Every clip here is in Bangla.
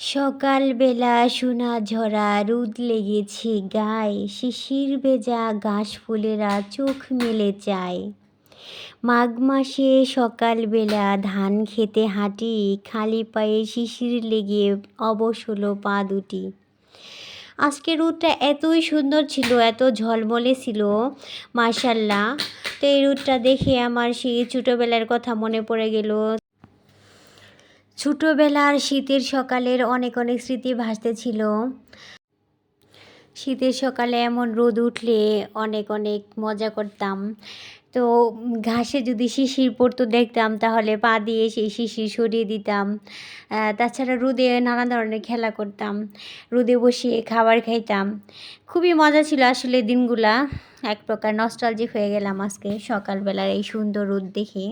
সকালবেলা সোনা ঝরা রোদ লেগেছে গায়ে। শিশির ভেজা ঘাস ফুলেরা চোখ মেলে চায়। মাঘ মাসে সকালবেলা ধান খেতে হাঁটি, খালি পায়ে শিশির লেগে অবশ হলো পা দুটি। আজকে রোদটা এতই সুন্দর ছিল, এত ঝলমলে ছিল মার্শাল্লাহ তো এই রোদটা দেখে আমার সেই ছোটোবেলার কথা মনে পড়ে গেল। ছোটোবেলার শীতের সকালের অনেক অনেক স্মৃতি ভাসতেছিল শীতের সকালে এমন রোদ উঠলে অনেক অনেক মজা করতাম। তো ঘাসে যদি শিশির পড়তো দেখতাম, তাহলে পা দিয়ে সেই শিশির সরিয়ে দিতাম। তাছাড়া রোদে নানা ধরনের খেলা করতাম। রোদে বসে খাবার খাইতাম। খুবই মজা ছিল আসলে দিনগুলা। এক প্রকার নস্টালজিক হয়ে গেলাম আজকে সকালবেলার এই সুন্দর রোদ দেখে।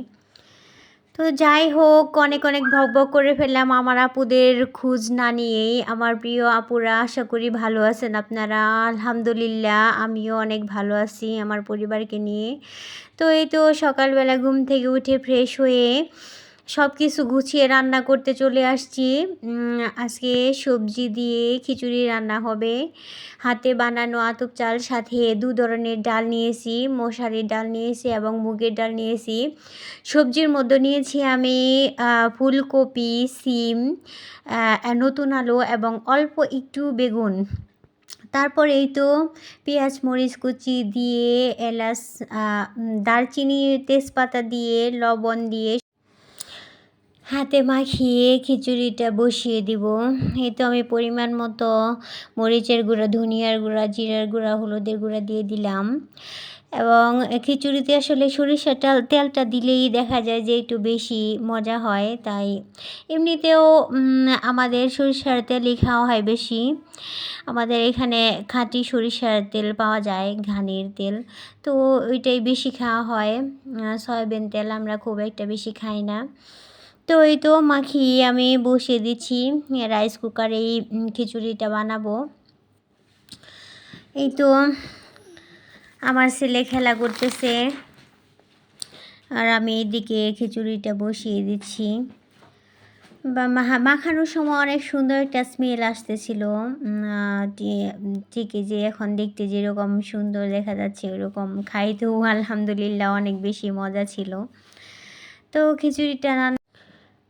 তো যাই হোক, অনেক অনেক ভক ভক করে ফেললাম আমার আপুদের খোঁজ না নিয়েই। আমার প্রিয় আপুরা, আশা করি ভালো আছেন আপনারা। আলহামদুলিল্লাহ, আমিও অনেক ভালো আছি আমার পরিবারকে নিয়ে। তো এই তো সকালবেলা ঘুম থেকে উঠে ফ্রেশ হয়ে সব কিছু গুছিয়ে রান্না করতে চলে আসছি। আজকে সবজি দিয়ে খিচুড়ি রান্না হবে। হাতে বানানো আতপ চাল, সাথে দু ধরনের ডাল নিয়েছি, মশারির ডাল নিয়েছি এবং মুগের ডাল নিয়েছি। সবজির মধ্যে নিয়েছি আমি ফুলকপি, সিম নতুন আলু এবং অল্প একটু বেগুন। তারপর এই তো পেঁয়াজ, মরিচ কুচি দিয়ে, এলাচ দারচিনি, তেজপাতা দিয়ে, লবণ দিয়ে হাতে মাখিয়ে খিচুড়িটা বসিয়ে দিব। এই তো আমি পরিমাণ মতো মরিচের গুঁড়া, ধনিয়ার গুঁড়া, জিরার গুঁড়া, হলুদের গুঁড়া দিয়ে দিলাম। এবং খিচুড়িতে আসলে সরিষা সরিষার তেলটা দিলেই দেখা যায় যে একটু বেশি মজা হয়। তাই এমনিতেও আমাদের সরিষার তেলই খাওয়া হয় বেশি। আমাদের এখানে খাঁটি সরিষার তেল পাওয়া যায়, ঘানির তেল। তো ওইটাই বেশি খাওয়া হয়। সয়াবিন তেল আমরা খুব একটা বেশি খাই না। তো এই তো মাখিয়ে আমি বসিয়ে দিচ্ছি। রাইস কুকারে এই খিচুড়িটা বানাবো। এই তো আমার ছেলে খেলা করতেছে। আর আমি এদিকে খিচুড়িটা বসিয়ে দিচ্ছি। বা মাখানোর সময় অনেক সুন্দর একটা স্মেল আসতেছিল। ঠিকই যে এখন দেখতে যেরকম সুন্দর দেখা যাচ্ছে ওরকম। খাইতেও আলহামদুলিল্লাহ অনেক বেশি মজা ছিল। তো খিচুড়িটা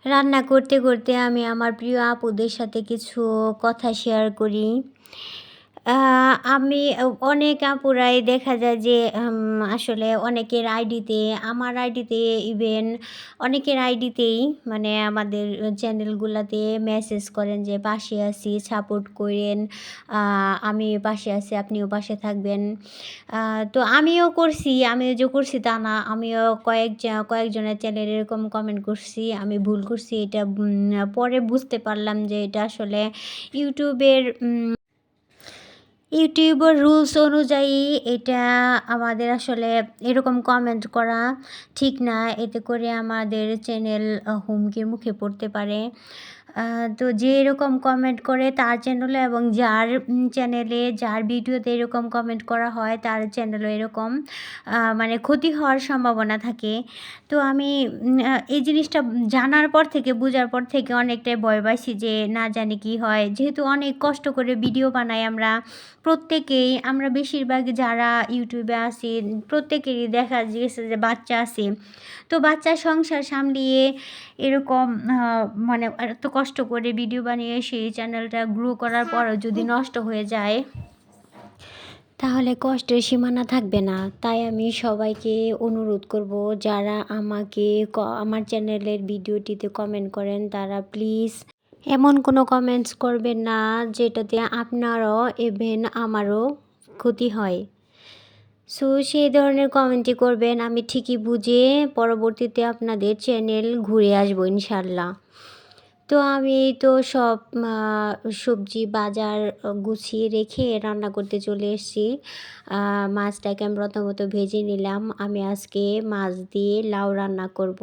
রান্না করতে করতে আমি আমার প্রিয় আপুদের সাথে কিছু কথা শেয়ার করি। আমি অনেক আপুরাই দেখা যায় যে আসলে অনেকের আইডিতে, আমার আইডিতে ইভেন অনেকের আইডিতেই মানে আমাদের চ্যানেলগুলোতে মেসেজ করেন যে, পাশে আছি সাপোর্ট করেন আমি পাশে আছি, আপনিও পাশে থাকবেন। তো আমিও করছি, আমিও যে করছি তা না, আমিও কয়েক কয়েকজনের চ্যানেল এরকম কমেন্ট করছি, আমি ভুল করছি, এটা পরে বুঝতে পারলাম যে, এটা আসলে ইউটিউবের ইউটিউবের রুলস অনুযায়ী এটা আমাদের আসলে এরকম কমেন্ট করা ঠিক না। এতে করে আমাদের চ্যানেল হুমকির মুখে পড়তে পারে। তো যে এরকম কমেন্ট করে তার চ্যানেলে এবং যার চ্যানেলে যার ভিডিওতে এরকম কমেন্ট করা হয় তার চ্যানেলও এরকম মানে ক্ষতি হওয়ার সম্ভাবনা থাকে। তো আমি এই জিনিসটা জানার পর থেকে, বোঝার পর থেকে অনেকটাই ভয় পাইছি যে না জানি কি হয়। যেহেতু অনেক কষ্ট করে ভিডিও বানাই আমরা, প্রত্যেকেই, আমরা বেশিরভাগ যারা ইউটিউবে আসি প্রত্যেকেরই দেখা গেছে যে বাচ্চা আছে। তো বাচ্চা সংসার সামলিয়ে এরকম মানে এত কষ্ট করে ভিডিও বানিয়ে সেই চ্যানেলটা গ্রো করার পরও যদি নষ্ট হয়ে যায়, তাহলে কষ্টের সীমানা থাকবে না। তাই আমি সবাইকে অনুরোধ করব, যারা আমাকে আমার চ্যানেলের ভিডিওটিতে কমেন্ট করেন, তারা প্লিজ এমন কোনো কমেন্টস করবেন না, যেটাতে আপনারও ইভেন আমারও ক্ষতি হয়। সো সেই ধরনের কমেন্টই করবেন, আমি ঠিকই বুঝে পরবর্তীতে আপনাদের চ্যানেল ঘুরে আসব ইনশাল্লাহ তো আমি তো সব সবজি বাজার গুছিয়ে রেখে রান্না করতে চলে এসেছি। মাছটাকে আমি প্রথমত ভেজে নিলাম। আমি আজকে মাছ দিয়ে লাউ রান্না করব।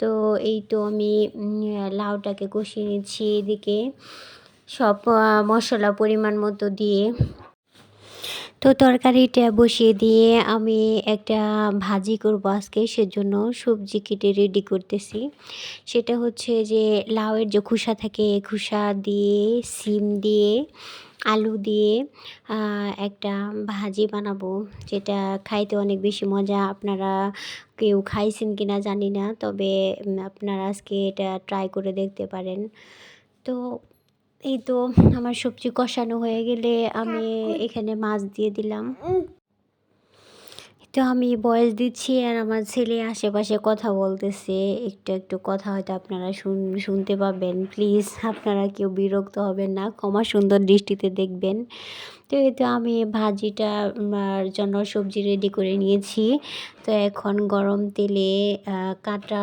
তো এই তো আমি লাউটাকে কষিয়ে নিচ্ছি এদিকে। সব মশলা পরিমাণ মতো দিয়ে তো তরকারিটা বসিয়ে দিয়ে আমি একটা ভাজি করব আজকে, সেজন্য সবজি কেটে রেডি করতেছি। সেটা হচ্ছে যে লাউয়ের যে খোসা থাকে খোসা দিয়ে, সিম দিয়ে, আলু দিয়ে একটা ভাজি বানাবো, যেটা খাইতে অনেক বেশি মজা। আপনারা কেউ খাইছেন কিনা জানি না, তবে আপনারা আজকে এটা ট্রাই করে দেখতে পারেন। তো এই তো আমার সবজি কষানো হয়ে গেলে আমি এখানে মাছ দিয়ে দিলাম। তো আমি বয়স দিচ্ছি আর আমার ছেলে আশেপাশে কথা বলতেছে। একটু একটু কথা হয়তো আপনারা শুন, শুনতে পাবেন। প্লিজ আপনারা কেউ বিরক্ত হবেন না, ক্ষমা সুন্দর দৃষ্টিতে দেখবেন। তো এই তো আমি ভাজিটা জন্য সবজি রেডি করে নিয়েছি। তো এখন গরম তেলে কাটা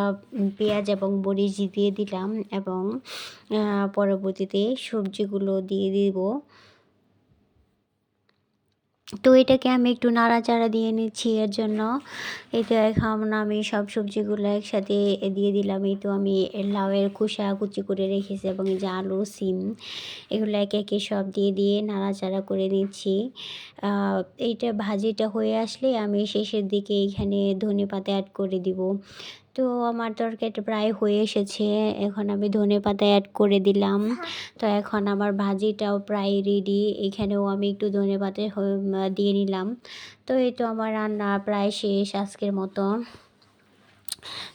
পেঁয়াজ এবং মরিচ দিয়ে দিলাম এবং পরবর্তীতে সবজিগুলো দিয়ে দিব। তো এটাকে আমি একটু নাড়াচাড়া দিয়ে নিচ্ছি এর জন্য। এই তো এখন আমি সব সবজিগুলো একসাথে দিয়ে দিলাম। এই তো আমি লাউয়ের খোসা কুচি করে রেখেছি এবং এই যে আলু, সিম, এগুলো একে একে সব দিয়ে দিয়ে নাড়াচাড়া করে নিচ্ছি। এইটা ভাজিটা হয়ে আসলে আমি শেষের দিকে এইখানে ধনে পাতা অ্যাড করে দিব। তো আমার তরকারিটা প্রায় হয়ে এসেছে। এখন আমি ধনে পাতা অ্যাড করে দিলাম। তো এখন আমার ভাজিটাও প্রায় রেডি এখানেও আমি একটু ধনে পাতা দিয়ে নিলাম। তো এই তো আমার রান্না প্রায় শেষ আজকের মতো।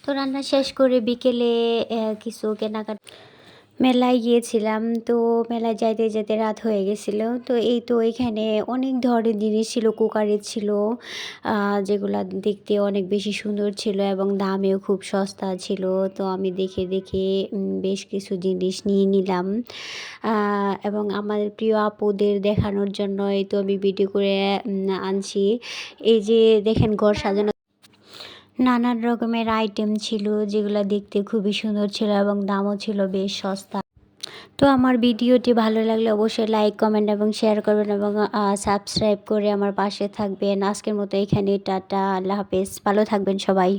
তো রান্না শেষ করে বিকেলে কিছু কেনাকাটা মেলায় গিয়েছিলাম। তো মেলায় যাইতে যেতে রাত হয়ে গেছিল। তো এই তো এখানে অনেক ধরনের জিনিস ছিল কুকারের ছিল যেগুলো দেখতে অনেক বেশি সুন্দর ছিল এবং দামেও খুব সস্তা ছিল। তো আমি দেখে দেখে বেশ কিছু জিনিস নিয়ে নিলাম। এবং আমাদের প্রিয় আপুদের দেখানোর জন্য এই তো আমি ভিডিও করে আনছি। এই যে দেখেন ঘর সাজানো নানান রকমের আইটেম ছিল, যেগুলো দেখতে খুবই সুন্দর ছিল এবং দামও ছিল বেশ সস্তা। তো আমার ভিডিওটি ভালো লাগলে অবশ্যই লাইক কমেন্ট এবং শেয়ার করবেন এবং সাবস্ক্রাইব করে আমার পাশে থাকবেন। আজকের মতো এখানে টাটা, আল্লাহ হাফেজ। ভালো থাকবেন সবাই।